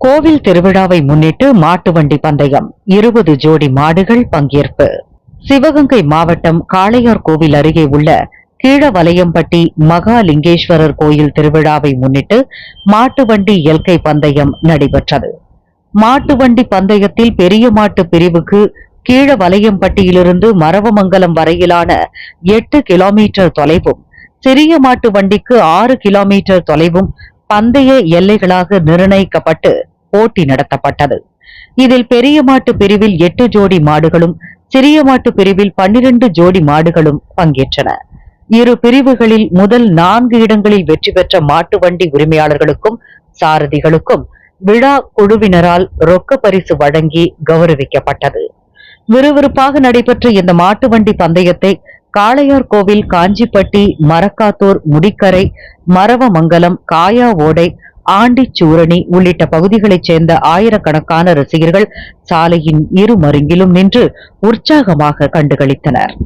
கோவில் திருவிழாவை முன்னிட்டு மாட்டு வண்டி பந்தயம் இருபது ஜோடி மாடுகள் பங்கேற்பு. சிவகங்கை மாவட்டம் காளையார் கோவில் அருகே உள்ள கீழவலையம்பட்டி மகாலிங்கேஸ்வரர் கோயில் திருவிழாவை முன்னிட்டு மாட்டு வண்டி இயற்கை பந்தயம் நடைபெற்றது. மாட்டு வண்டி பந்தயத்தில் பெரிய மாட்டு பிரிவுக்கு கீழவலையம்பட்டியிலிருந்து மரவமங்கலம் வரையிலான எட்டு கிலோமீட்டர் தொலைவும் சிறிய மாட்டு வண்டிக்கு ஆறு கிலோமீட்டர் தொலைவும் பந்தய எல்லைகளாக நிர்ணயிக்கப்பட்டு போட்டி நடத்தப்பட்டது. இதில் பெரிய மாட்டு பிரிவில் எட்டு ஜோடி மாடுகளும் சிறிய மாட்டு பிரிவில் பன்னிரண்டு ஜோடி மாடுகளும் பங்கேற்றன. இரு பிரிவுகளில் முதல் நான்கு இடங்களில் வெற்றி பெற்ற மாட்டு வண்டி உரிமையாளர்களுக்கும் சாரதிகளுக்கும் விழா குழுவினரால் ரொக்க பரிசு வழங்கி கௌரவிக்கப்பட்டது. விறுவிறுப்பாக நடைபெற்ற இந்த மாட்டு வண்டி பந்தயத்தை காளையார் கோவில் காஞ்சிப்பட்டி மரக்காத்தூர் முடிக்கரை மரவமங்கலம் காயா ஓடை ஆண்டிச்சூரணி உள்ளிட்ட பகுதிகளைச் சேர்ந்த ஆயிரக்கணக்கான ரசிகர்கள் சாலையின் இரு மருங்கிலும் நின்று உற்சாகமாக கண்டுகளித்தனர்.